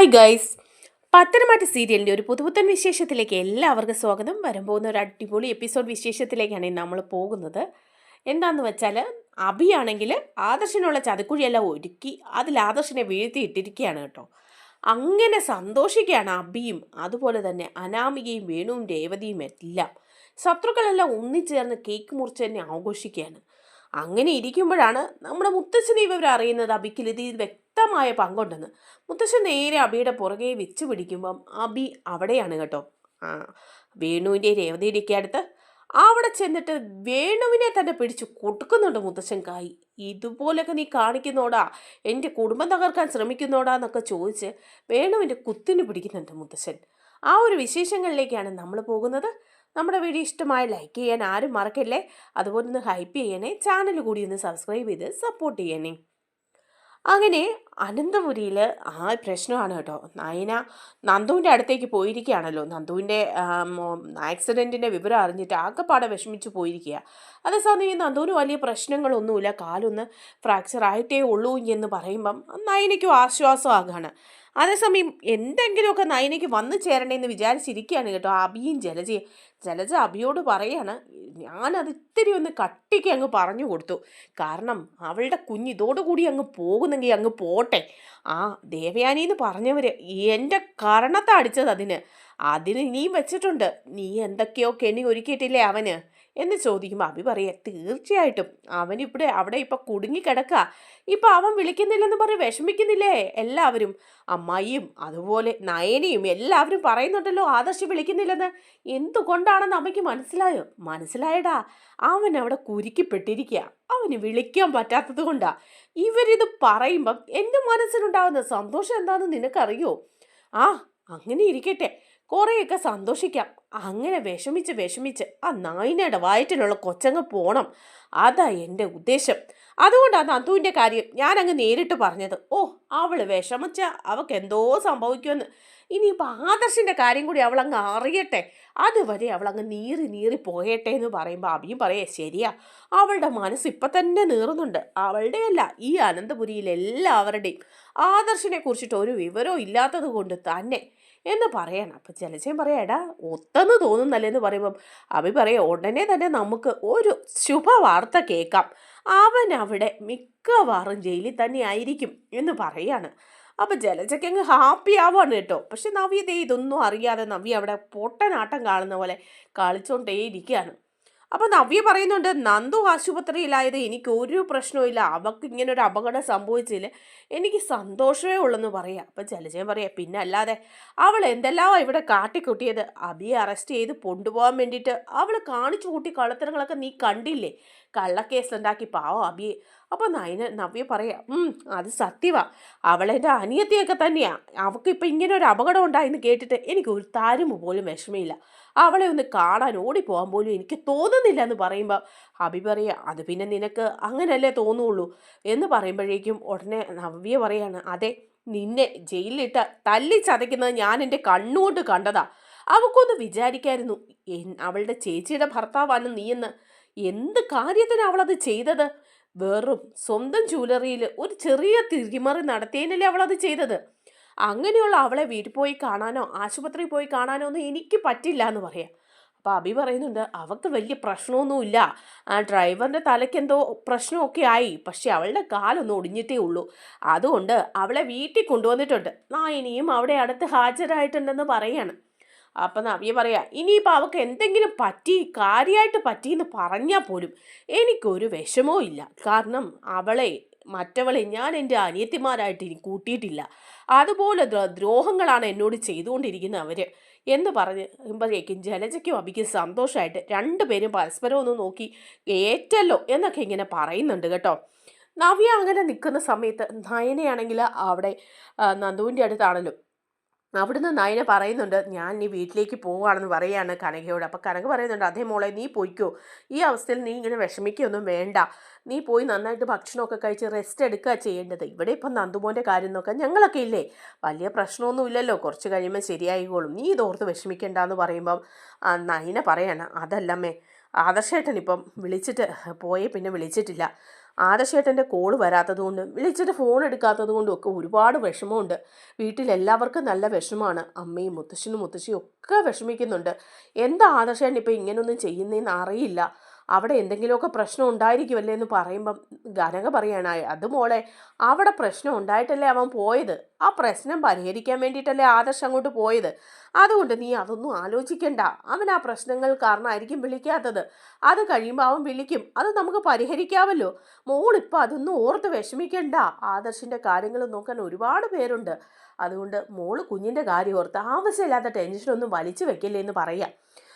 Hi guys പത്തനംമാറ്റ സീരിയലിന്റെ ഒരു പുതുപുത്തൻ വിശേഷത്തിലേക്ക് എല്ലാവർക്കും സ്വാഗതം. വരാൻ പോകുന്ന ഒരു അടിപൊളി എപ്പിസോഡ് വിശേഷത്തിലേക്കാണ് നമ്മൾ പോകുന്നത്. എന്താണെന്ന് വെച്ചാൽ അഭിയാണെങ്കിൽ ആദർശനുള്ള ചതുക്കുഴിയെല്ലാം ഒരുക്കി അതിൽ ആദർശനെ വീഴ്ത്തി ഇട്ടിരിക്കുകയാണ് കേട്ടോ. അങ്ങനെ സന്തോഷിക്കുകയാണ് അഭിയും അതുപോലെ തന്നെ അനാമികയും വേണുവും രേവതിയും എല്ലാം. ശത്രുക്കളെല്ലാം ഒന്നിച്ചേർന്ന് കേക്ക് മുറിച്ച് തന്നെ ആഘോഷിക്കുകയാണ്. അങ്ങനെ ഇരിക്കുമ്പോഴാണ് നമ്മുടെ മുത്തച്ഛനെ ഇവർ അറിയുന്നത് അബിക്കിൽ ഇതിൽ വ്യക്തമായ പങ്കുണ്ടെന്ന്. മുത്തശ്ശൻ നേരെ അബിയുടെ പുറകെ വെച്ച് പിടിക്കുമ്പം അബി അവിടെയാണ് കേട്ടോ. ആ വേണുവിന്റെ രേവതിയുടെയൊക്കെ അടുത്ത്. അവിടെ ചെന്നിട്ട് വേണുവിനെ തന്നെ പിടിച്ച് കൊടുക്കുന്നുണ്ട് മുത്തശ്ശൻ കായി. ഇതുപോലൊക്കെ നീ കാണിക്കുന്നോടാ? എന്റെ കുടുംബം തകർക്കാൻ ശ്രമിക്കുന്നോടാ? എന്നൊക്കെ ചോദിച്ച് വേണുവിന്റെ കുത്തിന് പിടിക്കുന്നുണ്ട് മുത്തശ്ശൻ. ആ ഒരു വിശേഷങ്ങളിലേക്കാണ് നമ്മൾ പോകുന്നത്. നമ്മുടെ വീഡിയോ ഇഷ്ടമായ ലൈക്ക് ചെയ്യാൻ ആരും മറക്കല്ലേ? അതുപോലെ ഒന്ന് ഹൈപ്പ് ചെയ്യണേ. ചാനൽ കൂടി ഒന്ന് സബ്സ്ക്രൈബ് ചെയ്ത് സപ്പോർട്ട് ചെയ്യണേ. അങ്ങനെ അനന്തപുരിയിൽ ആ പ്രശ്നമാണ് കേട്ടോ. നയന നന്ദുവിന്റെ അടുത്തേക്ക് പോയിരിക്കുകയാണല്ലോ. നന്ദുവിന്റെ ആക്സിഡന്റിന്റെ വിവരം അറിഞ്ഞിട്ട് ആകെപ്പാടെ വിഷമിച്ച് പോയിരിക്കുക. അതേസമയം നന്ദുവിന് വലിയ പ്രശ്നങ്ങളൊന്നുമില്ല. കാലൊന്ന് ഫ്രാക്ചർ ആയിട്ടേ ഉള്ളൂ എന്ന് പറയുമ്പം നയനയ്ക്കും ആശ്വാസമാകാണ്. അതേസമയം എന്തെങ്കിലുമൊക്കെ നയനയ്ക്ക് വന്നു ചേരണേന്ന് വിചാരിച്ചിരിക്കുകയാണ് കേട്ടോ അബിയും ജലജയും. ജലജ അബിയോട് പറയാണ് ഞാനത് ഇത്തിരി ഒന്ന് കട്ടിക്ക് അങ്ങ് പറഞ്ഞു കൊടുത്തു. കാരണം അവളുടെ കുഞ്ഞ് ഇതോടുകൂടി അങ്ങ് പോകുന്നെങ്കിൽ അങ്ങ് പോട്ടെ. ആ ദേവയാനി എന്ന് പറഞ്ഞവർ എന്റെ കരണത്തെ അടിച്ചത് അതിന്. അതിന് നീ വെച്ചിട്ടുണ്ട്. നീ എന്തൊക്കെയോ കെണി ഒരുക്കിയിട്ടില്ലേ അവന്? എന്ന് ചോദിക്കുമ്പോൾ അഭി പറയുക തീർച്ചയായിട്ടും. അവൻ ഇവിടെ അവിടെ ഇപ്പം കുടുങ്ങിക്കിടക്കുക ഇപ്പം അവൻ വിളിക്കുന്നില്ലെന്ന് പറഞ്ഞ് വിഷമിക്കുന്നില്ലേ എല്ലാവരും? അമ്മായിയും അതുപോലെ നയനയും എല്ലാവരും പറയുന്നുണ്ടല്ലോ ആദർശ് വിളിക്കുന്നില്ലെന്ന്. എന്തുകൊണ്ടാണെന്ന് അമ്മയ്ക്ക് മനസ്സിലായോ? മനസ്സിലായടാ അവൻ അവിടെ കുരുക്കിപ്പെട്ടിരിക്കുക അവന് വിളിക്കാൻ പറ്റാത്തത് കൊണ്ടാ. ഇവരിത് പറയുമ്പം എന്റെ മനസ്സിലുണ്ടാകുന്ന സന്തോഷം എന്താണെന്ന് നിനക്കറിയോ? ആ അങ്ങനെ ഇരിക്കട്ടെ. കുറേയൊക്കെ സന്തോഷിക്കാം. അങ്ങനെ വിഷമിച്ച് വിഷമിച്ച് ആ നായിനയുടെ വയറ്റിലുള്ള കൊച്ചങ്ങ് പോണം. അതാ എന്റെ ഉദ്ദേശം. അതുകൊണ്ടാണ് നന്ദുവിന്റെ കാര്യം ഞാൻ അങ്ങ് നേരിട്ട് പറഞ്ഞത്. ഓ അവൾ വിഷമിച്ച അവൾക്ക് എന്തോ സംഭവിക്കുമെന്ന്. ഇനിയിപ്പോൾ ആദർശിന്റെ കാര്യം കൂടി അവൾ അങ്ങ് അറിയട്ടെ. അതുവരെ അവൾ അങ്ങ് നീറി നീറി പോയട്ടെ എന്ന് പറയുമ്പോൾ അഭിയും പറയേ ശരിയാ. അവളുടെ മനസ്സ് ഇപ്പം തന്നെ നീറുന്നുണ്ട്. അവളുടെയല്ല ഈ അനന്തപുരിയിൽ എല്ലാവരുടെയും ആദർശിനെ കുറിച്ചിട്ട് ഒരു വിവരവും ഇല്ലാത്തത് കൊണ്ട് തന്നെ എന്ന് പറയണം. അപ്പം ജലജയം പറയാം എടാ ഒത്തെന്ന് തോന്നുന്നല്ലേ? എന്ന് പറയുമ്പം അഭി പറയാം ഉടനെ തന്നെ നമുക്ക് ഒരു ശുഭവാർത്ത കേൾക്കാം. അവൻ അവിടെ മിക്കവാറും ജയിലിൽ തന്നെ ആയിരിക്കും എന്ന് പറയാണ്. അപ്പം ജലജയ്ക്ക് അങ്ങ് ഹാപ്പി ആവാണ് കേട്ടോ. പക്ഷെ നവ്യ ഇതൊന്നും അറിയാതെ നവ്യ അവിടെ പൊട്ടനാട്ടം കാണുന്ന പോലെ കളിച്ചോണ്ടേ ഇരിക്കുകയാണ് അപ്പം നവ്യ പറയുന്നുണ്ട് നന്ദു ആശുപത്രിയിലായത് എനിക്ക് ഒരു പ്രശ്നവും അവൾക്ക് ഇങ്ങനെ ഒരു അപകടം സംഭവിച്ചില്ല എനിക്ക് സന്തോഷമേ ഉള്ളെന്ന് പറയാം. അപ്പം ജലജയം പറയാം പിന്നെ അല്ലാതെ അവൾ എന്തെല്ലാം ഇവിടെ കാട്ടിക്കുട്ടിയത്? അബിയെ അറസ്റ്റ് ചെയ്ത് കൊണ്ടുപോകാൻ വേണ്ടിയിട്ട് അവൾ കാണിച്ചു കൂട്ടി കള്ളത്തരങ്ങളൊക്കെ നീ കണ്ടില്ലേ? കള്ളക്കേസ് ഉണ്ടാക്കി പാവോ അബിയെ. അപ്പോൾ നയന നവ്യ പറയാം "ഉം, അത് സത്യവാ. അവളെന്റെ അനിയത്തിയൊക്കെ തന്നെയാ. അവൾക്ക് ഇപ്പം ഇങ്ങനെ ഒരു അപകടം ഉണ്ടായെന്ന് കേട്ടിട്ട് എനിക്ക് ഒരു താരുമ്പ് പോലും വിഷമയില്ല അവളെ ഒന്ന് കാണാൻ ഓടിപ്പോകാൻ പോലും എനിക്ക് തോന്നുന്നില്ല എന്ന് പറയുമ്പോൾ അബി പറയുക അത് പിന്നെ നിനക്ക് അങ്ങനെയല്ലേ തോന്നുള്ളൂ? എന്ന് പറയുമ്പോഴേക്കും ഉടനെ നവ്യ പറയാണ് അതെ നിന്നെ ജയിലിലിട്ട് തല്ലി ചതയ്ക്കുന്നത് ഞാൻ എന്റെ കണ്ണുകൊണ്ട് കണ്ടതാ. അവൾക്കൊന്ന് വിചാരിക്കായിരുന്നു അവളുടെ ചേച്ചിയുടെ ഭർത്താവാണ് നീയെന്ന്. എന്ത് കാര്യത്തിന് അവളത് ചെയ്തത്? വെറും സ്വന്തം ജ്വല്ലറിയിൽ ഒരു ചെറിയ തിരിമറി നടത്തിയതിനല്ലേ അവളത് ചെയ്തത്? അങ്ങനെയുള്ള അവളെ വീട്ടിൽ പോയി കാണാനോ ആശുപത്രിയിൽ പോയി കാണാനോ ഒന്നും എനിക്ക് പറ്റില്ല എന്ന് പറയാം. അപ്പോൾ അബി പറയുന്നുണ്ട് അവൾക്ക് വലിയ പ്രശ്നമൊന്നുമില്ല. ആ ഡ്രൈവറിന്റെ തലയ്ക്ക് എന്തോ പ്രശ്നമൊക്കെ ആയി. പക്ഷെ അവളുടെ കാലൊന്നും ഒടിഞ്ഞിട്ടേ ഉള്ളൂ. അതുകൊണ്ട് അവളെ വീട്ടിൽ കൊണ്ടുവന്നിട്ടുണ്ട്. ആ ഇനിയും അവിടെ അടുത്ത് ഹാജരായിട്ടുണ്ടെന്ന് പറയാണ്. അപ്പം നവ്യ പറയാ ഇനിയിപ്പോൾ അവൾക്ക് എന്തെങ്കിലും പറ്റി? കാര്യമായിട്ട് പറ്റിയെന്ന് പറഞ്ഞാൽ പോലും എനിക്കൊരു വിഷമവും ഇല്ല. കാരണം അവളെ മറ്റവളെ ഞാൻ എന്റെ അനിയത്തിമാരായിട്ട് ഇനി കൂട്ടിയിട്ടില്ല. അതുപോലെ ദ്രോ- ദ്രോഹങ്ങളാണ് എന്നോട് ചെയ്തുകൊണ്ടിരിക്കുന്നത് അവർ എന്ന് പറഞ്ഞ് പറയുമ്പോഴേക്കും ജലജയ്ക്കും അബിക്കും സന്തോഷമായിട്ട് രണ്ടുപേരും പരസ്പരം ഒന്ന് നോക്കി ഏറ്റല്ലോ എന്നൊക്കെ ഇങ്ങനെ പറയുന്നുണ്ട് കേട്ടോ. നവ്യ അങ്ങനെ നിൽക്കുന്ന സമയത്ത് നയനയാണെങ്കിൽ അവിടെ നന്ദുവിന്റെ അടുത്താണല്ലോ. അവിടുന്ന് നയന പറയുന്നുണ്ട് ഞാൻ നീ വീട്ടിലേക്ക് പോവുകയാണെന്ന് പറയാണ് കനകയോട്. അപ്പോൾ കനക പറയുന്നുണ്ട് അതേ മോളെ നീ പോയിക്കോ. ഈ അവസ്ഥയിൽ നീ ഇങ്ങനെ വിഷമിക്കുകയൊന്നും വേണ്ട. നീ പോയി നന്നായിട്ട് ഭക്ഷണമൊക്കെ കഴിച്ച് റെസ്റ്റ് എടുക്കുക ചെയ്യേണ്ടത്. ഇവിടെ ഇപ്പം നന്ദുമോന്റെ കാര്യം നോക്കാൻ ഞങ്ങളൊക്കെ ഇല്ലേ? വലിയ പ്രശ്നമൊന്നും ഇല്ലല്ലോ. കുറച്ച് കഴിയുമ്പോൾ ശരിയായിക്കോളും. നീ ഇതോർത്ത് വിഷമിക്കണ്ടെന്ന് പറയുമ്പം ആ, നയന പറയാണ് അതല്ലമ്മേ ആദർശേട്ടൻ ഇപ്പം വിളിച്ചിട്ട് പോയേ പിന്നെ വിളിച്ചിട്ടില്ല. ആദർശേട്ടന്റെ കോൾ വരാത്തതുകൊണ്ടും വിളിച്ചിട്ട് ഫോൺ എടുക്കാത്തത് കൊണ്ടും ഒക്കെ ഒരുപാട് വിഷമമുണ്ട്. വീട്ടിലെല്ലാവർക്കും നല്ല വിഷമമാണ് അമ്മയും മുത്തശ്ശനും മുത്തശ്ശിയും ഒക്കെ വിഷമിക്കുന്നുണ്ട്. എന്താ ആദർശേട്ടൻ ഇപ്പോൾ ഇങ്ങനെയൊന്നും ചെയ്യുന്നതെന്ന് അറിയില്ല. അവിടെ എന്തെങ്കിലുമൊക്കെ പ്രശ്നം ഉണ്ടായിരിക്കുമല്ലേ എന്ന് പറയുമ്പം ഗനക പറയാണ് അത് മോളെ അവിടെ പ്രശ്നം ഉണ്ടായിട്ടല്ലേ അവൻ പോയത്? ആ പ്രശ്നം പരിഹരിക്കാൻ വേണ്ടിയിട്ടല്ലേ ആദർശ് അങ്ങോട്ട് പോയത്? അതുകൊണ്ട് നീ അതൊന്നും ആലോചിക്കണ്ട. അവൻ ആ പ്രശ്നങ്ങൾ കാരണമായിരിക്കും വിളിക്കാത്തത്. അത് കഴിയുമ്പോൾ അവൻ വിളിക്കും. അത് നമുക്ക് പരിഹരിക്കാമല്ലോ. മോളിപ്പോൾ അതൊന്നും ഓർത്ത് വിഷമിക്കണ്ട. ആദർശിന്റെ കാര്യങ്ങൾ നോക്കാൻ ഒരുപാട് പേരുണ്ട്. അതുകൊണ്ട് മോൾ കുഞ്ഞിന്റെ കാര്യം ഓർത്ത് ആവശ്യമില്ലാത്ത ടെൻഷനൊന്നും വലിച്ചു വെക്കില്ലേ എന്ന് പറയാം.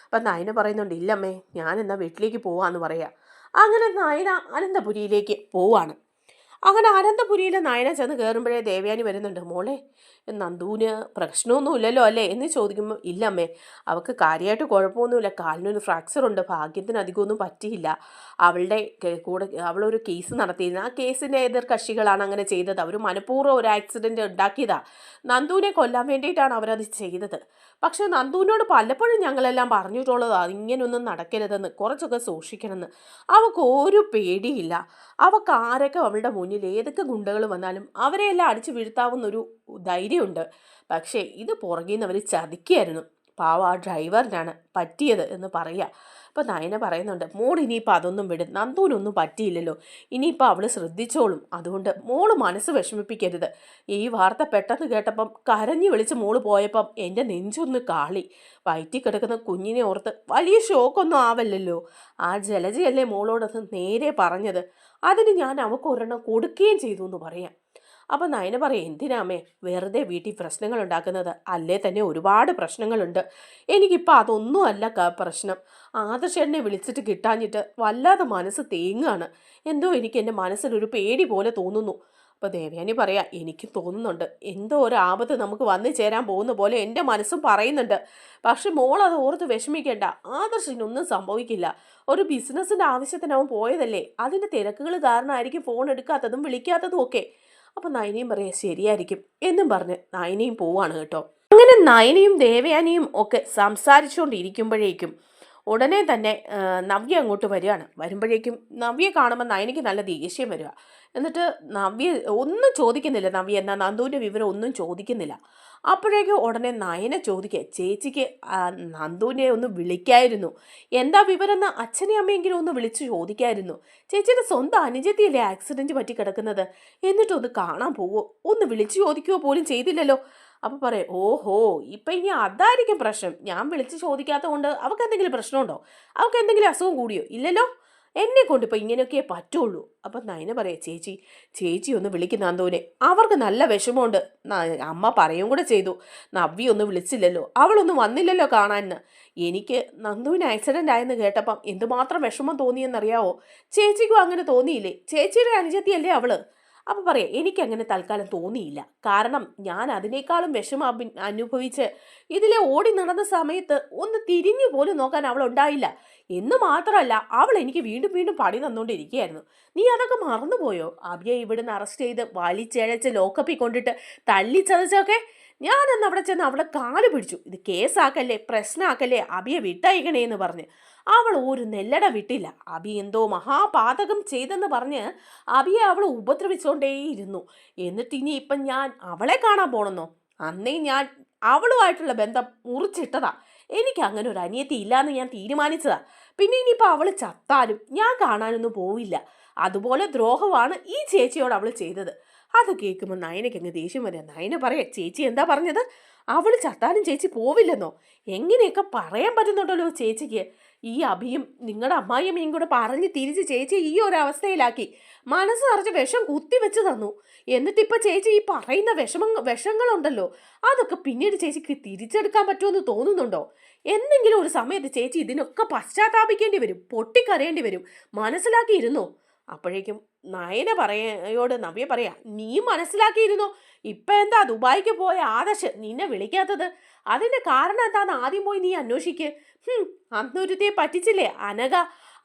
അപ്പം നയന പറയുന്നുണ്ട് ഇല്ലമ്മേ ഞാൻ എന്നാൽ വീട്ടിലേക്ക് പോവാന്ന് പറയുക അങ്ങനെ നയന അനന്തപുരിയിലേക്ക് പോവാണ്. അങ്ങനെ അനന്തപുരിയിലെ നയന ചെന്ന് കയറുമ്പോഴേ ദേവയാനി വരുന്നുണ്ട് മോളെ നന്ദുവിന് പ്രശ്നമൊന്നുമില്ലല്ലോ അല്ലേ? എന്ന് ചോദിക്കുമ്പോൾ ഇല്ലമ്മേ അവൾക്ക് കാര്യമായിട്ട് കുഴപ്പമൊന്നുമില്ല. കാലിനൊരു ഫ്രാക്ചർ ഉണ്ട് ഭാഗ്യത്തിന് അധികമൊന്നും പറ്റിയില്ല. അവളുടെ കൂടെ അവളൊരു കേസ് നടത്തിയിരുന്നു. ആ കേസിന്റെ എതിർ കക്ഷികളാണ് അങ്ങനെ ചെയ്തത്. അവർ മനഃപൂർവം ഒരു ആക്സിഡന്റ് ഉണ്ടാക്കിയതാണ് നന്ദുവിനെ കൊല്ലാൻ വേണ്ടിയിട്ടാണ് അവരത് ചെയ്തത്. പക്ഷേ നന്ദുവിനോട് പലപ്പോഴും ഞങ്ങളെല്ലാം പറഞ്ഞിട്ടുള്ളത് ഇങ്ങനെയൊന്നും നടക്കരുതെന്ന് കുറച്ചൊക്കെ സൂക്ഷിക്കണമെന്ന്. അവൾക്ക് ഒരു പേടിയില്ല. അവൾക്ക് ആരൊക്കെ അവളുടെ മുന്നിൽ ഏതൊക്കെ ഗുണ്ടകൾ വന്നാലും അവരെയെല്ലാം അടിച്ചു വീഴ്ത്താവുന്ന ഒരു ധൈര്യമുണ്ട്. പക്ഷേ ഇത് പുറകിൽ നിന്ന് അവർ ചതിക്കുകയായിരുന്നു പാവ ആ ഡ്രൈവറിനാണ് പറ്റിയത് എന്ന് പറയുക അപ്പം നയന പറയുന്നുണ്ട് മോൾ ഇനിയിപ്പോൾ അതൊന്നും വിടും നന്ദൂനൊന്നും പറ്റിയില്ലല്ലോ. ഇനിയിപ്പോൾ അവൾ ശ്രദ്ധിച്ചോളും. അതുകൊണ്ട് മോൾ മനസ്സ് വിഷമിപ്പിക്കരുത്. ഈ വാർത്ത പെട്ടെന്ന് കേട്ടപ്പം കരഞ്ഞു വിളിച്ച് മോൾ പോയപ്പം എന്റെ നെഞ്ചൊന്ന് കാളി. വയറ്റി കിടക്കുന്ന കുഞ്ഞിനെ ഓർത്ത് വലിയ ഷോക്കൊന്നും ആവല്ലല്ലോ. ആ ജലജയല്ലേ മോളോടൊന്ന് നേരെ പറഞ്ഞത്. അതിന് ഞാൻ അവൾക്ക് ഒരെണ്ണം കൊടുക്കുകയും ചെയ്തു എന്ന് പറയാം. അപ്പം നയന പറയും എന്തിനാമേ വെറുതെ വീട്ടിൽ പ്രശ്നങ്ങൾ ഉണ്ടാക്കുന്നത്? അല്ലേ തന്നെ ഒരുപാട് പ്രശ്നങ്ങളുണ്ട്. എനിക്കിപ്പോൾ അതൊന്നും അല്ല പ്രശ്നം. ആദർശനെ വിളിച്ചിട്ട് കിട്ടാഞ്ഞിട്ട് വല്ലാതെ മനസ്സ് തേങ്ങാണ്. എന്തോ എനിക്ക് എന്റെ മനസ്സിലൊരു പേടി പോലെ തോന്നുന്നു. അപ്പോൾ ദേവയാനി പറയാം എനിക്ക് തോന്നുന്നുണ്ട്. എന്തോ ഒരു ആപത്ത് നമുക്ക് വന്നു ചേരാൻ പോകുന്ന പോലെ എന്റെ മനസ്സും പറയുന്നുണ്ട്. പക്ഷെ മോൾ അത് ഓർത്ത് വിഷമിക്കേണ്ട. ആദർശിനൊന്നും സംഭവിക്കില്ല. ഒരു ബിസിനസ്സിന്റെ ആവശ്യത്തിനാവും പോയതല്ലേ? അതിന്റെ തിരക്കുകൾ കാരണമായിരിക്കും ഫോൺ എടുക്കാത്തതും വിളിക്കാത്തതും ഒക്കെ. അപ്പം നയനയും പറയാ ശരിയായിരിക്കും എന്നും പറഞ്ഞ് നയനയും പോവാണ് കേട്ടോ. അങ്ങനെ നയനയും ദേവയാനിയും ഒക്കെ സംസാരിച്ചുകൊണ്ടിരിക്കുമ്പോഴേക്കും ഉടനെ തന്നെ നവ്യ അങ്ങോട്ട് വരികയാണ്. വരുമ്പോഴേക്കും നവ്യ കാണുമ്പോൾ നയനയ്ക്ക് നല്ല ദേഷ്യം വരിക. എന്നിട്ട് നവ്യ ഒന്നും ചോദിക്കുന്നില്ല. നവ്യ എന്നാൽ നന്ദുവിന്റെ വിവരം ഒന്നും ചോദിക്കുന്നില്ല. അപ്പോഴേക്കും ഉടനെ നയന ചോദിക്കുക ചേച്ചിക്ക് നന്ദുവിനെ ഒന്ന് വിളിക്കായിരുന്നു. എന്താ വിവരം അച്ഛനെ അമ്മയെങ്കിലും ഒന്ന് വിളിച്ചു ചോദിക്കായിരുന്നു. ചേച്ചിയുടെ സ്വന്തം അനുജത്തിയല്ലേ ആക്സിഡന്റ് പറ്റി കിടക്കുന്നത്? എന്നിട്ടൊന്ന് കാണാൻ പോവോ? ഒന്ന് വിളിച്ചു ചോദിക്കുകയോ പോലും ചെയ്തില്ലല്ലോ. അപ്പോൾ പറയും ഓഹോ ഇപ്പം ഇനി അതായിരിക്കും പ്രശ്നം. ഞാൻ വിളിച്ച് ചോദിക്കാത്തത് കൊണ്ട് അവൾക്ക് എന്തെങ്കിലും പ്രശ്നമുണ്ടോ? അവൾക്ക് എന്തെങ്കിലും അസുഖം കൂടിയോ? ഇല്ലല്ലോ? എന്നെ കൊണ്ട് ഇപ്പം ഇങ്ങനെയൊക്കെ പറ്റുള്ളൂ. അപ്പം നയന പറയാം ചേച്ചി ചേച്ചി ഒന്ന് വിളിക്കുന്ന അന്തോനെ അവർക്ക് നല്ല വിഷമമുണ്ട്. അമ്മ പറയും കൂടെ ചെയ്തു. നവ്വി ഒന്ന് വിളിച്ചില്ലല്ലോ. അവളൊന്നും വന്നില്ലല്ലോ കാണാൻ എനിക്ക് നന്ദുവിന് ആക്സിഡന്റ് ആയെന്ന് കേട്ടപ്പം എന്തുമാത്രം വിഷമം തോന്നിയെന്നറിയാവോ? ചേച്ചിക്കും അങ്ങനെ തോന്നിയില്ലേ? ചേച്ചിയുടെ അനുജത്തിയല്ലേ അവൾ? അപ്പം പറയാം എനിക്കങ്ങനെ തൽക്കാലം തോന്നിയില്ല. കാരണം ഞാൻ അതിനേക്കാളും വിഷമം അനുഭവിച്ച് ഇതിലെ ഓടി നടന്ന സമയത്ത് ഒന്ന് തിരിഞ്ഞു പോലും നോക്കാൻ അവൾ ഉണ്ടായില്ല. എന്ന് മാത്രമല്ല അവൾ എനിക്ക് വീണ്ടും വീണ്ടും പണി തന്നുകൊണ്ടിരിക്കുകയായിരുന്നു നീ അതൊക്കെ മറന്നുപോയോ? അബിയെ ഇവിടുന്ന് അറസ്റ്റ് ചെയ്ത് വലിച്ചഴച്ച് ലോക്കപ്പിൽ കൊണ്ടിട്ട് തല്ലിച്ചതച്ചൊക്കെ ഞാനന്ന് അവിടെ ചെന്ന് അവളെ കാൽ പിടിച്ചു. ഇത് കേസാക്കല്ലേ പ്രശ്നമാക്കല്ലേ അബിയെ വിട്ടയക്കണേ എന്ന് പറഞ്ഞ്. അവൾ ഒരു നെല്ലട വിട്ടില്ല. അബി എന്തോ മഹാപാതകം ചെയ്തെന്ന് പറഞ്ഞ് അബിയെ അവൾ ഉപദ്രവിച്ചുകൊണ്ടേയിരുന്നു എന്നിട്ട് ഇനി ഇപ്പം ഞാൻ അവളെ കാണാൻ പോണെന്നോ? അന്നേ ഞാൻ അവളുമായിട്ടുള്ള ബന്ധം മുറിച്ചിട്ടതാ. എനിക്ക് അങ്ങനെ ഒരു അനിയത്തി ഇല്ലാന്ന് ഞാൻ തീരുമാനിച്ചതാ. പിന്നെ ഇനിയിപ്പോൾ അവൾ ചത്താലും ഞാൻ കാണാനൊന്നും പോവില്ല. അതുപോലെ ദ്രോഹമാണ് ഈ ചേച്ചിയോട് അവൾ ചെയ്തത്. അത് കേൾക്കുമ്പോൾ നയനയ്ക്ക് അങ്ങ് ദേഷ്യം വരിക നയന പറയാം ചേച്ചി എന്താ പറഞ്ഞത്? അവൾ ചത്താലും ചേച്ചി പോവില്ലെന്നോ? എങ്ങനെയൊക്കെ പറയാൻ പറ്റുന്നുണ്ടല്ലോ ചേച്ചിക്ക്? ഈ അഭിയും നിങ്ങളുടെ അമ്മായിയമ്മയും കൂടെ പറഞ്ഞ് തിരിച്ച് ചേച്ചി ഈ ഒരു അവസ്ഥയിലാക്കി. മനസ്സ് നിറച്ച് വിഷം കുത്തി കുത്തിവെച്ച് തന്നു. എന്നിട്ടിപ്പോൾ ചേച്ചി ഈ പറയുന്ന വിഷമ വിഷങ്ങളുണ്ടല്ലോ അതൊക്കെ പിന്നീട് ചേച്ചിക്ക് തിരിച്ചെടുക്കാൻ പറ്റുമെന്ന് തോന്നുന്നുണ്ടോ? എന്തെങ്കിലും ഒരു സമയത്ത് ചേച്ചി ഇതിനൊക്കെ പശ്ചാത്താപിക്കേണ്ടി വരും പൊട്ടിക്കരയേണ്ടി വരും. മനസ്സിലാക്കിയിരുന്നോ? അപ്പോഴേക്കും നയന പറയോട് നവ്യ പറയാ നീ മനസ്സിലാക്കിയിരുന്നോ? ഇപ്പം എന്താ ദുബായിക്ക് പോയ ആദർശ്? നിന്നെ വിളിക്കാത്തത്? അതിന്റെ കാരണം എന്താന്ന് ആദ്യം പോയി നീ അന്വേഷിക്ക്. അന്നൊരുത്തിയെ പറ്റിച്ചില്ലേ അനഘ?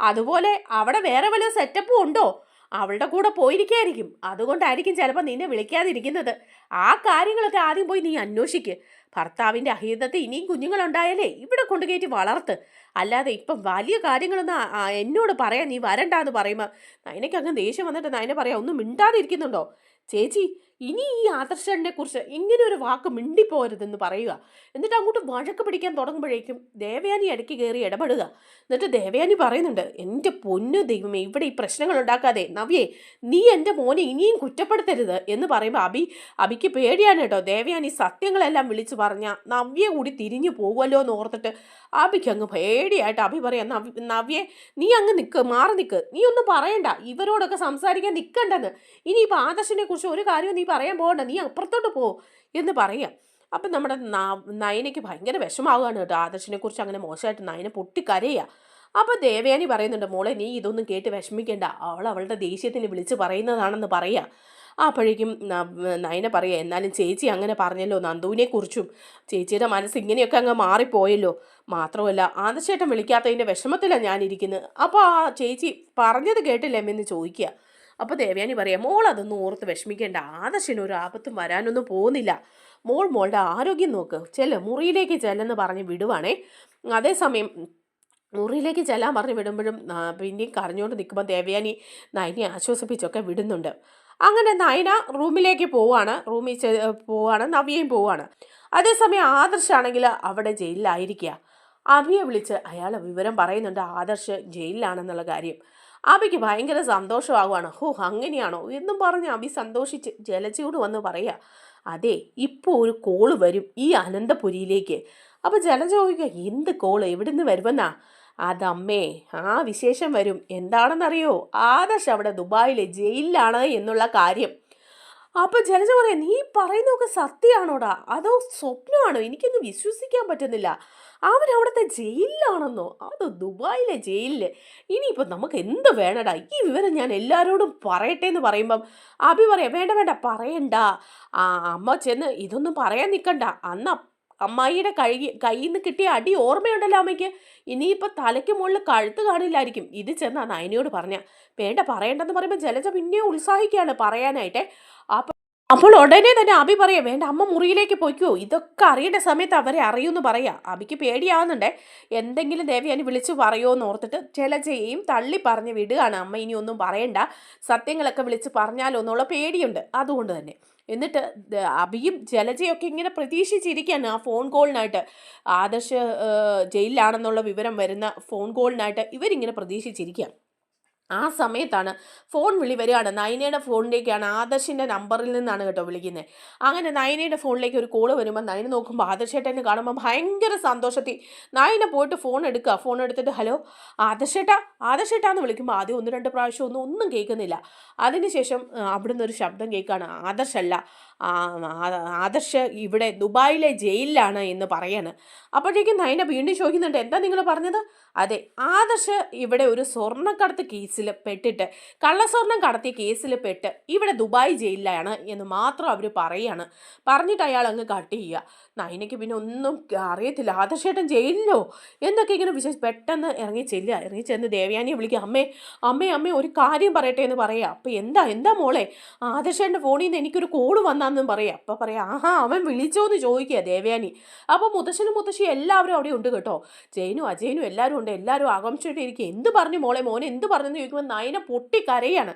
അതുപോലെ അവിടെ വേറെ വല്ല സെറ്റപ്പും ഉണ്ടോ? അവളുടെ കൂടെ പോയിരിക്കായിരിക്കും. അതുകൊണ്ടായിരിക്കും ചിലപ്പോൾ നിന്നെ വിളിക്കാതിരിക്കുന്നത്. ആ കാര്യങ്ങളൊക്കെ ആദ്യം പോയി നീ അന്വേഷിക്ക്. ഭർത്താവിന്റെ അഹിതത്തെ ഇനിയും കുഞ്ഞുങ്ങളുണ്ടായാലേ ഇവിടെ കൊണ്ടുകയറ്റി വളർത്ത്. അല്ലാതെ ഇപ്പം വലിയ കാര്യങ്ങളൊന്നും എന്നോട് പറയാൻ നീ വരണ്ടാന്ന് പറയുമ്പോൾ നയനയ്ക്ക് അങ്ങ് ദേഷ്യം വന്നിട്ട് നയനെ പറയാം ഒന്നും മിണ്ടാതിരിക്കുന്നുണ്ടോ? ചേച്ചി ഇനി ഈ ആദർശനെ കുറിച്ച് ഇങ്ങനെ ഒരു വാക്ക് മിണ്ടിപ്പോരുതെന്ന് പറയുക. എന്നിട്ട് അങ്ങോട്ട് വഴക്ക് പിടിക്കാൻ തുടങ്ങുമ്പോഴേക്കും ദേവയാനി ഇടയ്ക്ക് കയറി ഇടപെടുക. എന്നിട്ട് ദേവയാനി പറയുന്നുണ്ട് എന്റെ പൊന്നു ദൈവമേ ഇവിടെ ഈ പ്രശ്നങ്ങൾ ഉണ്ടാക്കാതെ നവ്യേ നീ എന്റെ മോനെ ഇനിയും കുറ്റപ്പെടുത്തരുത് എന്ന് പറയുമ്പോൾ അബി അബിക്ക് പേടിയാണ് കേട്ടോ. ദേവയാനി സത്യങ്ങളെല്ലാം വിളിച്ചു പറഞ്ഞ നവ്യ കൂടി തിരിഞ്ഞു പോകുമല്ലോ എന്ന് ഓർത്തിട്ട് അബിക്ക് അങ്ങ് പേടിയായിട്ട് അബി പറയാം നവ്യെ നീ അങ്ങ് നിൽക്ക് മാറി നിൽക്ക് നീ ഒന്നും പറയണ്ട. ഇവരോടൊക്കെ സംസാരിക്കാൻ നിൽക്കണ്ടെന്ന് ഇനിയിപ്പോൾ ആദർശിനെ കുറിച്ച് ഒരു കാര്യവും നീ പറയാൻ പോകണ്ട നീ അപ്പുറത്തോട്ട് പോ എന്ന് പറയാം. അപ്പം നമ്മുടെ നയനയ്ക്ക് ഭയങ്കര വിഷമാവുകയാണ് കേട്ടോ. ആദർശിനെ കുറിച്ച് അങ്ങനെ മോശമായിട്ട് നയന പൊട്ടിക്കരയുക അപ്പോൾ ദേവയാനി പറയുന്നുണ്ട് മോളെ നീ ഇതൊന്നും കേട്ട് വിഷമിക്കേണ്ട. അവൾ അവളുടെ ദേഷ്യത്തിന് വിളിച്ച് പറയുന്നതാണെന്ന് പറയുക അപ്പോഴേക്കും നയന പറയുക എന്നാലും ചേച്ചി അങ്ങനെ പറഞ്ഞല്ലോ നന്ദുവിനെക്കുറിച്ചും ചേച്ചിയുടെ മനസ്സ് ഇങ്ങനെയൊക്കെ അങ്ങ് മാറിപ്പോയല്ലോ. മാത്രമല്ല ആദർശേട്ടൻ വിളിക്കാത്തതിന്റെ വിഷമത്തിലാണ് ഞാനിരിക്കുന്നത്. അപ്പോൾ ആ ചേച്ചി പറഞ്ഞത് കേട്ടില്ലേ എന്ന് ചോദിക്കുക. അപ്പോൾ ദേവയാനി പറയാം മോൾ അതൊന്നും ഓർത്ത് വിഷമിക്കേണ്ട. ആദർശന് ഒരു ആപത്തും വരാനൊന്നും പോകുന്നില്ല. മോൾ മോളുടെ ആരോഗ്യം നോക്ക്. ചെല്ല് മുറിയിലേക്ക് ചെല്ലെന്ന് പറഞ്ഞ് വിടുവാണേ. അതേസമയം മുറിയിലേക്ക് ചെല്ലാൻ പറഞ്ഞ് വിടുമ്പോഴും പിന്നെയും കരഞ്ഞുകൊണ്ട് നിൽക്കുമ്പോൾ ദേവയാനി നയനെ ആശ്വസിപ്പിച്ചൊക്കെ വിടുന്നുണ്ട്. അങ്ങനെ നയന റൂമിലേക്ക് പോവാണ്. റൂമിൽ പോവാണ്. നവ്യയും പോവാണ്. അതേസമയം ആദർശാണെങ്കിൽ അവിടെ ജയിലിലായിരിക്കുക അഭിയെ വിളിച്ച് അയാൾ വിവരം പറയുന്നുണ്ട്. ആദർശ് ജയിലിലാണെന്നുള്ള കാര്യം. അബിക്ക് ഭയങ്കര സന്തോഷമാകുവാണ്. ഹോ അങ്ങനെയാണോ? എന്നും പറഞ്ഞ് അബി സന്തോഷിച്ച് ജലജയോട് വന്ന് പറയുക അതെ ഇപ്പോൾ ഒരു കോൾ വരും ഈ അനന്തപുരിയിലേക്ക്. അപ്പോൾ ജലജ ചോദിക്കുക എന്ത് കോൾ? എവിടുന്ന് വരുമെന്നാ? അതമ്മേ ആ വിശേഷം വരും. എന്താണെന്നറിയോ? ആദർശ് അവിടെ ദുബായിലെ ജയിലിലാണ് എന്നുള്ള കാര്യം. അപ്പോൾ ജലജ പറയാം നീ പറയുന്നതൊക്കെ സത്യമാണോടാ? അതോ സ്വപ്നമാണോ? എനിക്കൊന്നും വിശ്വസിക്കാൻ പറ്റുന്നില്ല. അവൻ അവിടുത്തെ ജയിലിലാണെന്നോ? അത് ദുബായിലെ ജയിലിൽ ഇനിയിപ്പോൾ നമുക്ക് എന്ത് വേണടാ? ഈ വിവരം ഞാൻ എല്ലാവരോടും പറയട്ടെ എന്ന് പറയുമ്പം അഭി പറയാം വേണ്ട വേണ്ട പറയണ്ട. ആ അമ്മ ചെന്ന് ഇതൊന്നും പറയാൻ നിൽക്കണ്ട അന്ന് അമ്മായിയുടെ കൈ കയ്യിൽ നിന്ന് കിട്ടിയ അടി ഓർമ്മയുണ്ടല്ലോ അമ്മയ്ക്ക്. ഇനിയിപ്പോൾ തലയ്ക്ക് മുകളിൽ കഴുത്ത് കാണില്ലായിരിക്കും. ഇത് ചെന്ന് ആ നയനയോട് പറഞ്ഞ. വേണ്ട പറയണ്ടെന്ന് പറയുമ്പോൾ ജലജ പിന്നെ ഉത്സാഹിക്കുകയാണ് പറയാനായിട്ടെ. അപ്പോൾ അപ്പോൾ ഉടനെ തന്നെ അബി പറയാം വേണ്ട അമ്മ മുറിയിലേക്ക് പോയിക്കോ. ഇതൊക്കെ അറിയേണ്ട സമയത്ത് അവരെ അറിയുമെന്ന് പറയാം. അബിക്ക് പേടിയാവുന്നുണ്ടേ. എന്തെങ്കിലും ദേവിയാനി വിളിച്ച് പറയുമോ എന്ന് ഓർത്തിട്ട് ജലജയെയും തള്ളി പറഞ്ഞ് വിടുകയാണ് അമ്മ ഇനി ഒന്നും പറയണ്ട. സത്യങ്ങളൊക്കെ വിളിച്ച് പറഞ്ഞാലോ എന്നുള്ള പേടിയുണ്ട്. അതുകൊണ്ട് തന്നെ. എന്നിട്ട് അബിയും ജലജയൊക്കെ ഇങ്ങനെ പ്രതീക്ഷിച്ചിരിക്കുകയാണ് ആ ഫോൺ കോളിനായിട്ട്. ആദർശ് ജയിലിലാണെന്നുള്ള വിവരം വരുന്ന ഫോൺ കോളിനായിട്ട് ഇവരിങ്ങനെ പ്രതീക്ഷിച്ചിരിക്കുക ആ സമയത്താണ് ഫോൺ വിളി വരികയാണ്. നയനയുടെ ഫോണിലേക്കാണ് ആദർശിന്റെ നമ്പറിൽ നിന്നാണ് കേട്ടോ വിളിക്കുന്നത് അങ്ങനെ നയനയുടെ ഫോണിലേക്ക് ഒരു കോൾ വരുമ്പോൾ നയന നോക്കുമ്പോൾ ആദർശേട്ടനെ കാണുമ്പോൾ ഭയങ്കര സന്തോഷത്തിൽ നയന പോയിട്ട് ഫോൺ എടുക്കുക ഫോൺ എടുത്തിട്ട് ഹലോ ആദർശേട്ടാ ആദർശേട്ടാന്ന് വിളിക്കുമ്പോൾ ആദ്യം ഒന്ന് രണ്ട് പ്രാവശ്യം ഒന്നും ഒന്നും കേൾക്കുന്നില്ല. അതിനുശേഷം അവിടുന്ന് ഒരു ശബ്ദം കേൾക്കുകയാണ് ആദർശല്ല ആദർശ് ഇവിടെ ദുബായിലെ ജയിലിലാണ് എന്ന് പറയാണ്. അപ്പോഴേക്കും നയന വീണ്ടും ചോദിക്കുന്നുണ്ട് എന്താ നിങ്ങൾ പറഞ്ഞത്? അതെ ആദർശ് ഇവിടെ ഒരു സ്വർണക്കടത്ത് കേസിൽ പെട്ടിട്ട് കള്ളസ്വർണം കടത്തിയ കേസിൽ പെട്ട് ഇവിടെ ദുബായ് ജയിലിലാണ് എന്ന് മാത്രം അവർ പറയാണ്. പറഞ്ഞിട്ട് അയാൾ അങ്ങ് കട്ട് ചെയ്യുക. നൈനയ്ക്ക് പിന്നെ ഒന്നും അറിയത്തില്ല ആദർശേട്ടൻ ജയിലിലോ? എന്നൊക്കെ ഇങ്ങനെ വിശ്വസിച്ച് പെട്ടെന്ന് ഇറങ്ങി ചെല്ലുക. ഇറങ്ങി ചെന്ന് ദേവയാനിയെ വിളിക്കുക അമ്മേ അമ്മേ അമ്മേ ഒരു കാര്യം പറയട്ടെ എന്ന് പറയുക അപ്പം എന്താ എന്താ മോളെ? ആദർശേട്ടന്റെ ഫോണിൽ നിന്ന് എനിക്കൊരു കോൾ വന്നാന്നും പറയാം. അപ്പം പറയാം ആഹാ അവൻ വിളിച്ചോ എന്ന് ചോദിക്കുക ദേവയാനി. അപ്പോൾ മുത്തശ്ശനും മുത്തശ്ശിയും എല്ലാവരും അവിടെ ഉണ്ട് കേട്ടോ. ജയനും അജയനും എല്ലാവരും ഉണ്ട്. എല്ലാവരും ആകാംക്ഷയായിട്ട് ഇരിക്കുക എന്ത് പറഞ്ഞു മോളെ? മോനെ എന്ത് പറഞ്ഞെന്ന് ചോദിക്കുമ്പോൾ നയന പൊട്ടിക്കരയാണ്.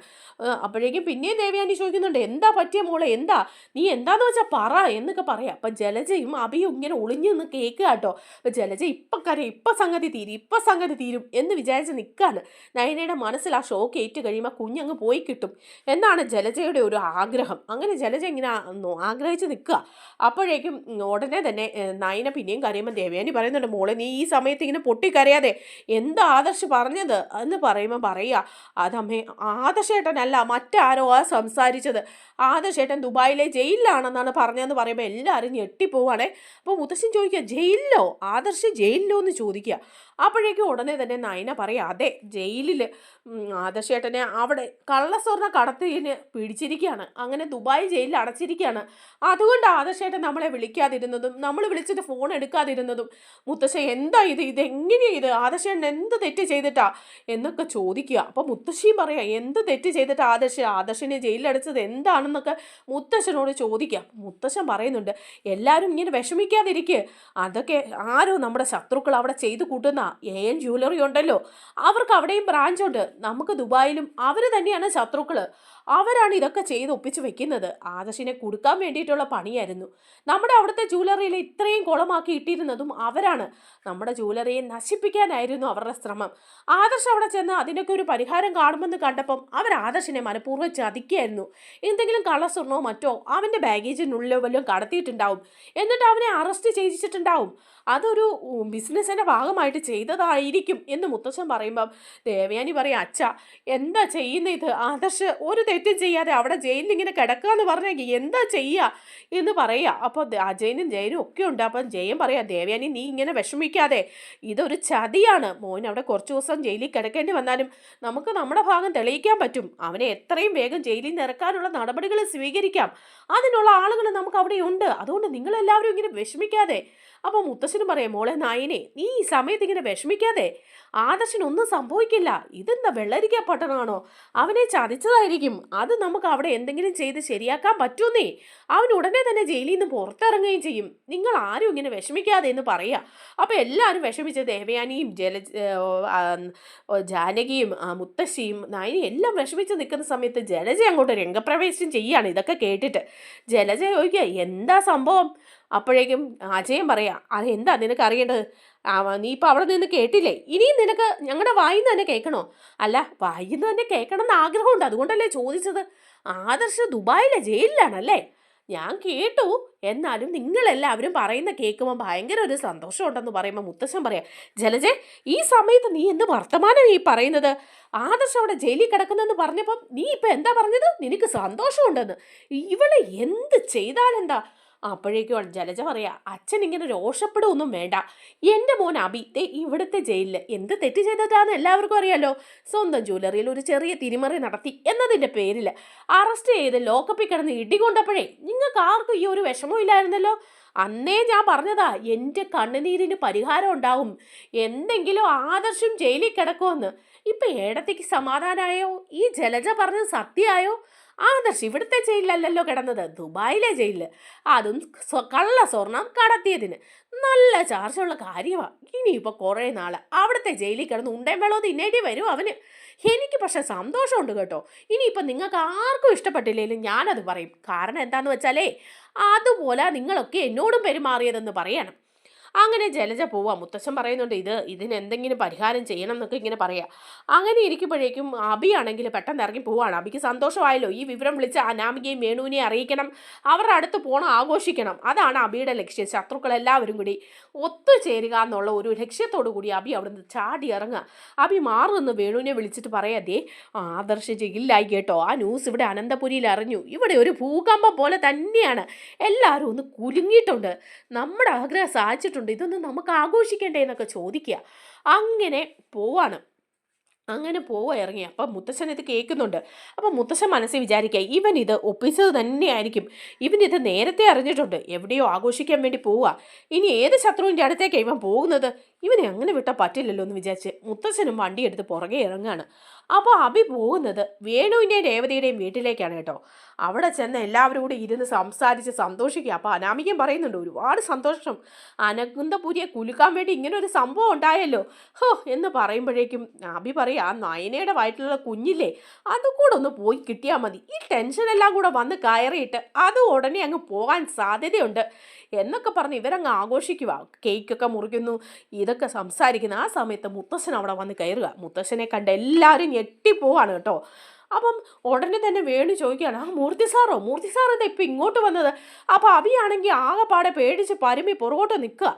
അപ്പോഴേക്കും പിന്നെയും ദേവയാനി ചോദിക്കുന്നുണ്ട് എന്താ പറ്റിയ മോളെ? എന്താ? നീ എന്താന്ന് വെച്ചാൽ പറ എന്നൊക്കെ പറയാം. അപ്പം ജലജയും അഭിയും ഇങ്ങനെ ഒളിഞ്ഞു നിന്ന് കേൾക്കുക കേട്ടോ. അപ്പം ജലജ ഇപ്പം കരയും ഇപ്പം സംഗതി തീരും ഇപ്പം സംഗതി തീരും എന്ന് വിചാരിച്ച് നിൽക്കാണ്. നയനയുടെ മനസ്സിൽ ആ ഷോക്ക് ഏറ്റു കഴിയുമ്പോൾ കുഞ്ഞങ്ങ് പോയി കിട്ടും. എന്നാണ് ജലജയുടെ ഒരു ആഗ്രഹം. അങ്ങനെ ജലജ ഇങ്ങനെ ആഗ്രഹിച്ച് നിൽക്കുക. അപ്പോഴേക്കും ഉടനെ തന്നെ നയന പിന്നെയും കരയുമ്പോൾ ദേവയാനി പറയുന്നുണ്ട് മോളെ നീ ഈ സമയത്ത് ഇങ്ങനെ പൊട്ടിക്കരയാതെ എന്താ ആദർശ് പറഞ്ഞത്? എന്ന് പറയുമ്പോൾ പറയുക അതമ്മേ ആദർശേട്ടനല്ല മറ്റാരോ ആ സംസാരിച്ചത്. ആദർശേട്ടൻ ദുബായിലെ ജയിലിലാണെന്നാണ് പറഞ്ഞതെന്ന് പറയുമ്പോൾ എല്ലാവരും ഞെട്ടിപ്പോവാണേ. അപ്പോൾ മുത്തശ്ശൻ ചോദിക്കുക ജയിലിലോ? ആദർശ് ജയിലിലോ? എന്ന് ചോദിക്കുക. അപ്പോഴേക്കും ഉടനെ തന്നെ നയന പറയാം അതെ ജയിലിൽ ആദർശേട്ടനെ അവിടെ കള്ളസ്വർണ കടത്തിന് പിടിച്ചിരിക്കുകയാണ് അങ്ങനെ ദുബായ് ജയിലിൽ അടച്ചിരിക്കുകയാണ് അതുകൊണ്ട് ആദർശേട്ടൻ നമ്മളെ വിളിക്കാതിരുന്നതും നമ്മൾ വിളിച്ചിട്ട് ഫോൺ എടുക്കാതിരുന്നതും മുത്തശ്ശ എന്താ ഇത്? ഇതെങ്ങനെയാണ് ഇത്? ആദർശേട്ടൻ എന്ത് തെറ്റ് ചെയ്തിട്ടാ? എന്നൊക്കെ ചോദിക്കുക. അപ്പോൾ മുത്തശ്ശിയും പറയാം എന്ത് തെറ്റ് ചെയ്തിട്ട് ആദർശ? ആദർശനെ ജയിലിലടച്ചത് എന്താണെന്നൊക്കെ മുത്തശ്ശനോട് ചോദിക്കുക. മുത്തശ്ശൻ പറയുന്നുണ്ട് എല്ലാവരും ഇങ്ങനെ വിഷമിക്കാതിരിക്കുക അതൊക്കെ ആരോ നമ്മുടെ ശത്രുക്കൾ അവിടെ ചെയ്തു കൂട്ടുന്ന. എ എൻ ജ്വല്ലറി ഉണ്ടല്ലോ. അവർക്ക് അവിടെയും ബ്രാഞ്ച് ഉണ്ട്. നമുക്ക് ദുബായിലും അവർ തന്നെയാണ് ശത്രുക്കൾ അവരാണ് ഇതൊക്കെ ചെയ്ത് ഒപ്പിച്ച് വെക്കുന്നത്. ആദർശിനെ കൊടുക്കാൻ വേണ്ടിയിട്ടുള്ള പണിയായിരുന്നു. നമ്മുടെ അവിടുത്തെ ജ്വല്ലറിയിൽ ഇത്രയും കുളമാക്കി ഇട്ടിരുന്നതും അവരാണ്. നമ്മുടെ ജ്വല്ലറിയെ നശിപ്പിക്കാനായിരുന്നു അവരുടെ ശ്രമം. ആദർശ് അവിടെ ചെന്ന് അതിനൊക്കെ ഒരു പരിഹാരം കാണുമെന്ന് കണ്ടപ്പം അവർ ആദർശിനെ മനഃപൂർവം ചതിക്കുകയായിരുന്നു എന്തെങ്കിലും കള്ളസ്വർണോ മറ്റോ അവന്റെ ബാഗേജിനുള്ളിലോ വല്ലതും കടത്തിയിട്ടുണ്ടാവും. എന്നിട്ട് അവനെ അറസ്റ്റ് ചെയ്യിച്ചിട്ടുണ്ടാവും. അതൊരു ബിസിനസ്സിന്റെ ഭാഗമായിട്ട് ചെയ്തതായിരിക്കും എന്ന് മുത്തശ്ശൻ പറയുമ്പം ദേവയാനി പറയും അച്ഛ എന്താ ചെയ്യുന്ന ഇത്? ആദർശ് ഒരു തെറ്റും ചെയ്യാതെ അവിടെ ജയിലിൽ ഇങ്ങനെ കിടക്കുക എന്ന് പറഞ്ഞെങ്കിൽ എന്താ ചെയ്യുക എന്ന് പറയുക. അപ്പോൾ അജയനും ജയനും ഒക്കെ ഉണ്ട്. അപ്പം ജയൻ പറയാം ദേവയാനി നീ ഇങ്ങനെ വിഷമിക്കാതെ. ഇതൊരു ചതിയാണ്. മോൻ അവിടെ കുറച്ച് ദിവസം ജയിലിൽ കിടക്കേണ്ടി വന്നാലും നമുക്ക് നമ്മുടെ ഭാഗം തെളിയിക്കാൻ പറ്റും. അവനെ എത്രയും വേഗം ജയിലിൽ നിന്ന് ഇറക്കാനുള്ള നടപടികൾ സ്വീകരിക്കാം. അതിനുള്ള ആളുകൾ നമുക്ക് അവിടെ ഉണ്ട് അതുകൊണ്ട് നിങ്ങളെല്ലാവരും ഇങ്ങനെ വിഷമിക്കാതെ അപ്പോൾ മുത്തശ്ശനും പറയാം മോളെ നായനെ നീ ഈ സമയത്ത് ഇങ്ങനെ വിഷമിക്കാതെ. ആദർശനൊന്നും സംഭവിക്കില്ല. ഇതെന്താ വെള്ളരിക്ക പട്ടണമാണോ അവനെ ചതിച്ചതായിരിക്കും. അത് നമുക്ക് അവിടെ എന്തെങ്കിലും ചെയ്ത് ശരിയാക്കാൻ പറ്റുമെന്നേ അവൻ ഉടനെ തന്നെ ജയിലിൽ നിന്ന് പുറത്തിറങ്ങുകയും ചെയ്യും. നിങ്ങൾ ആരും ഇങ്ങനെ വിഷമിക്കാതെ എന്ന് പറയുക. അപ്പോൾ എല്ലാവരും വിഷമിച്ച ദേവയാനിയും ജല ജാനകിയും മുത്തശ്ശിയും നായനിയും എല്ലാം വിഷമിച്ച് നിൽക്കുന്ന സമയത്ത് ജലജ അങ്ങോട്ട് രംഗപ്രവേശം ചെയ്യാണ്. ഇതൊക്കെ കേട്ടിട്ട് ജലജ ചോദിക്കുക എന്താ സംഭവം? അപ്പോഴേക്കും അജയൻ പറയാം അതെന്താ നിനക്ക് അറിയേണ്ടത്? നീ ഇപ്പോൾ അവിടെ നിന്ന് കേട്ടില്ലേ? ഇനിയും നിനക്ക് ഞങ്ങളുടെ വായിന്ന് തന്നെ കേൾക്കണോ? അല്ല വായിന്ന് തന്നെ കേൾക്കണം എന്ന് ആഗ്രഹമുണ്ട്. അതുകൊണ്ടല്ലേ ചോദിച്ചത്. ആദർശ് ദുബായിലെ ജയിലിലാണല്ലേ? ഞാൻ കേട്ടു. എന്നാലും നിങ്ങളെല്ലാവരും പറയുന്ന കേൾക്കുമ്പോൾ ഭയങ്കര ഒരു സന്തോഷമുണ്ടെന്ന് പറയുമ്പോൾ മുത്തശ്ശൻ പറയാം ജലജെ ഈ സമയത്ത് നീ എന്ത് വർത്തമാനം ഈ പറയുന്നത്? ആദർശം അവിടെ ജയിലിൽ കിടക്കുന്നെന്ന് പറഞ്ഞപ്പം നീ ഇപ്പം എന്താ പറഞ്ഞത്? നിനക്ക് സന്തോഷമുണ്ടെന്ന്. ഇവളെ എന്ത് ചെയ്താലെന്താ? അപ്പോഴേക്കും ജലജ പറയാ അച്ഛൻ ഇങ്ങനെ രോഷപ്പെടുകയൊന്നും വേണ്ട. എന്റെ മോൻ അബി ദേ ഇവിടുത്തെ ജയിലിൽ എന്ത് തെറ്റ് ചെയ്തിട്ടാന്ന് എല്ലാവർക്കും അറിയാലോ. സ്വന്തം ജ്വല്ലറിയിൽ ഒരു ചെറിയ തിരിമറി നടത്തി എന്നതിന്റെ പേരിൽ അറസ്റ്റ് ചെയ്ത് ലോക്കപ്പിൽ കിടന്ന് ഇടികൊണ്ടപ്പോഴേ നിങ്ങൾക്ക് ആർക്കും ഈ ഒരു വിഷമവും ഇല്ലായിരുന്നല്ലോ? അന്നേ ഞാൻ പറഞ്ഞതാ എന്റെ കണ്ണുനീരിന് പരിഹാരം ഉണ്ടാവും. എന്തെങ്കിലും ആദർശം ജയിലിൽ കിടക്കുമെന്ന്. ഇപ്പം ഏടത്തേക്ക് സമാധാനമായോ ഈ ജലജ പറഞ്ഞത് സത്യമായോ? ആദർശ് ഇവിടുത്തെ ജയിലിലല്ലല്ലോ കിടന്നത്. ദുബായിലെ ജയിലിൽ അതും കള്ള സ്വർണം കടത്തിയതിന്. നല്ല ചാർജുള്ള കാര്യമാണ് ഇനിയിപ്പോൾ കുറേ നാൾ അവിടുത്തെ ജയിലിൽ കിടന്ന് ഉണ്ടേം വെള്ളവും തിന്നേണ്ടി വരും അവന്. എനിക്ക് പക്ഷെ സന്തോഷമുണ്ട് കേട്ടോ. ഇനിയിപ്പോൾ നിങ്ങൾക്ക് ആർക്കും ഇഷ്ടപ്പെട്ടില്ലെങ്കിലും ഞാനത് പറയും. കാരണം എന്താണെന്ന് വെച്ചാലേ അതുപോലെ നിങ്ങളൊക്കെ എന്നോടും പെരുമാറിയതെന്ന് പറയണം. അങ്ങനെ ജലജ പോവാം. മുത്തശ്ശൻ പറയുന്നുണ്ട് ഇത് ഇതിന് എന്തെങ്കിലും പരിഹാരം ചെയ്യണം എന്നൊക്കെ ഇങ്ങനെ പറയാം. അങ്ങനെ ഇരിക്കുമ്പോഴേക്കും അബിയാണെങ്കിൽ പെട്ടെന്ന് ഇറങ്ങി പോവാണ്. അബിക്ക് സന്തോഷമായല്ലോ. ഈ വിവരം വിളിച്ച് അനാമികയും വേണുവിനെയും അറിയിക്കണം. അവരുടെ അടുത്ത് പോണം ആഘോഷിക്കണം. അതാണ് അബിയുടെ ലക്ഷ്യം. ശത്രുക്കളെല്ലാവരും കൂടി ഒത്തുചേരുക എന്നുള്ള ഒരു ലക്ഷ്യത്തോടു കൂടി അബി അവിടുന്ന് ചാടി ഇറങ്ങുക. അബി മാറുമെന്ന് വേണുവിനെ വിളിച്ചിട്ട് പറയാതെ ആദർശിച്ച് ജയിലിലായി കേട്ടോ. ആ ന്യൂസ് ഇവിടെ അനന്തപുരിയിൽ അറിഞ്ഞു. ഇവിടെ ഒരു ഭൂകമ്പം പോലെ തന്നെയാണ്. എല്ലാവരും ഒന്ന് കുലുങ്ങിയിട്ടുണ്ട്. നമ്മുടെ ആഗ്രഹം സാധിച്ചിട്ടുണ്ട്. ഇതൊന്നും നമുക്ക് ആഘോഷിക്കണ്ടേ എന്നൊക്കെ ചോദിക്കുക. അങ്ങനെ പോവാണ്. അങ്ങനെ പോവുക ഇറങ്ങി. അപ്പം മുത്തശ്ശൻ ഇത് കേൾക്കുന്നുണ്ട്. അപ്പം മുത്തശ്ശൻ മനസ്സിൽ വിചാരിക്കുക ഇവൻ ഇത് ഒപ്പിച്ചത് തന്നെയായിരിക്കും. ഇവൻ ഇത് നേരത്തെ അറിഞ്ഞിട്ടുണ്ട്. എവിടെയോ ആഘോഷിക്കാൻ വേണ്ടി പോവുക ഇനി ഏത് ശത്രുവിന്റെ അടുത്തേക്കാണ് ഇവൻ പോകുന്നത്? ഇവനെ അങ്ങനെ വിട്ടാൽ പറ്റില്ലല്ലോ എന്ന് വിചാരിച്ച് മുത്തശ്ശനും വണ്ടിയെടുത്ത് പുറകെ ഇറങ്ങാണ്. അപ്പോൾ അഭി പോകുന്നത് വേണുവിന്റെയും രേവതിയുടെയും വീട്ടിലേക്കാണ് കേട്ടോ. അവിടെ ചെന്ന് എല്ലാവരും കൂടി ഇരുന്ന് സംസാരിച്ച് സന്തോഷിക്കുക. അപ്പോൾ അനാമികൻ പറയുന്നുണ്ട് ഒരുപാട് സന്തോഷം. അനകുന്തപുരിയെ കുലുക്കാൻ വേണ്ടി ഇങ്ങനെ ഒരു സംഭവം ഉണ്ടായല്ലോ. ഹോ എന്ന് പറയുമ്പോഴേക്കും അഭി പറയുക ആ നയനയുടെ വയറ്റിലുള്ള കുഞ്ഞില്ലേ അതും കൂടെ ഒന്ന് പോയി കിട്ടിയാൽ മതി. ഈ ടെൻഷനെല്ലാം കൂടെ വന്ന് കയറിയിട്ട് അത് ഉടനെ അങ്ങ് പോകാൻ സാധ്യതയുണ്ട്. എന്നൊക്കെ പറഞ്ഞ് ഇവരങ്ങ് ആഘോഷിക്കുക കേക്കൊക്കെ മുറിക്കുന്നു. ഇതൊക്കെ സംസാരിക്കുന്ന ആ സമയത്ത് മുത്തശ്ശൻ അവിടെ വന്ന് കയറുക. മുത്തശ്ശനെ കണ്ട് എല്ലാവരും ഞെട്ടിപ്പോവാണ് കേട്ടോ. അപ്പം ഉടനെ തന്നെ വേണു ചോദിക്കുകയാണ് ആ മൂർത്തി സാറോ? മൂർത്തി സാർ എന്താ ഇപ്പം ഇങ്ങോട്ട് വന്നത്? അപ്പോൾ അബിയാണെങ്കിൽ ആകെപ്പാടെ പേടിച്ച് പരുമി പുറകോട്ട് നിൽക്കുക.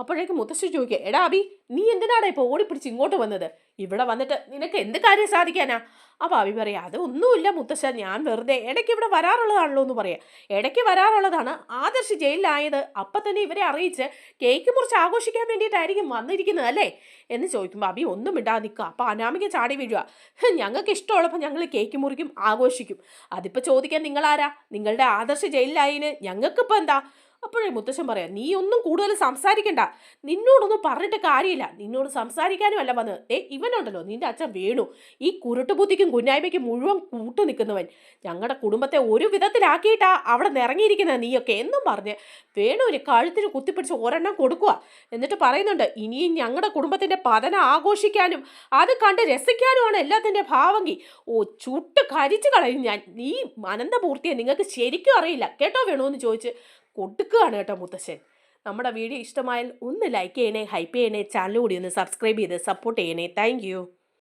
അപ്പോഴേക്കും മുത്തശ്ശി ചോദിക്കുക എടാ അബി നീ എന്തിനാടാ ഇപ്പോൾ ഓടിപ്പിടിച്ച് ഇങ്ങോട്ട് വന്നത്? ഇവിടെ വന്നിട്ട് നിനക്ക് എന്ത് കാര്യം സാധിക്കാനാ? അപ്പോൾ ഭാവി പറയാം അത് ഒന്നുമില്ല മുത്തശ്ശ ഞാൻ വെറുതെ ഇടയ്ക്ക് ഇവിടെ വരാറുള്ളതാണല്ലോ എന്ന് പറയാം. ഇടയ്ക്ക് വരാറുള്ളതാണ്. ആദർശ് ജയിലിലായത് അപ്പം തന്നെ ഇവരെ അറിയിച്ച് കേക്ക് മുറിച്ച് ആഘോഷിക്കാൻ വേണ്ടിയിട്ടായിരിക്കും വന്നിരിക്കുന്നത് അല്ലേ? എന്ന് ചോദിക്കുമ്പോൾ ഭാവി ഒന്നും ഇടാതെ നിൽക്കുക അപ്പോൾ അനാമിക ചാടി വീഴുക "ഹ്, ഞങ്ങൾക്ക് ഇഷ്ടമുള്ളപ്പോൾ ഞങ്ങൾ കേക്ക് മുറിക്കും ആഘോഷിക്കും. അതിപ്പോൾ ചോദിക്കാൻ നിങ്ങളാരാ? നിങ്ങളുടെ ആദർശ ജയിലിലായതിന് ഞങ്ങൾക്കിപ്പോൾ എന്താ? അപ്പോഴേ മുത്തശ്ശൻ പറയാം നീ ഒന്നും കൂടുതൽ സംസാരിക്കണ്ട. നിന്നോടൊന്നും പറഞ്ഞിട്ട് കാര്യമില്ല. നിന്നോട് സംസാരിക്കാനും അല്ല വന്നത്. ഏ ഇവനുണ്ടല്ലോ നിന്റെ അച്ഛൻ വേണു. ഈ കുരുട്ടുബുദ്ധിക്കും കുഞ്ഞായ്മയ്ക്കും മുഴുവൻ കൂട്ടു നിൽക്കുന്നവൻ. ഞങ്ങളുടെ കുടുംബത്തെ ഒരു വിധത്തിലാക്കിയിട്ടാ അവിടെ നിറങ്ങിയിരിക്കുന്നത് നീയൊക്കെ. എന്നും പറഞ്ഞ് ഒരു കഴുത്തിന് കുത്തിപ്പിടിച്ച് ഒരെണ്ണം കൊടുക്കുക. എന്നിട്ട് പറയുന്നുണ്ട് ഇനിയും ഞങ്ങളുടെ കുടുംബത്തിന്റെ പതനം ആഘോഷിക്കാനും അത് കണ്ട് രസിക്കാനുമാണ് എല്ലാത്തിന്റെ ഭാവങ്കി. ഓ ചുട്ട് കരിച്ചു കളയും ഞാൻ. നീ അനന്തപൂർത്തിയെ നിങ്ങൾക്ക് ശരിക്കും അറിയില്ല. കേട്ടോ വേണു എന്ന് ചോദിച്ച് കൊടുക്കുകയാണ് കേട്ടോ മുത്തശ്ശൻ. നമ്മുടെ വീഡിയോ ഇഷ്ടമായാൽ ഒന്ന് ലൈക്ക് ചെയ്യണേ ഹൈപ്പ് ചെയ്യണേ ചാനൽ കൂടി ഒന്ന് സബ്സ്ക്രൈബ് ചെയ്ത് സപ്പോർട്ട് ചെയ്യണേ. താങ്ക്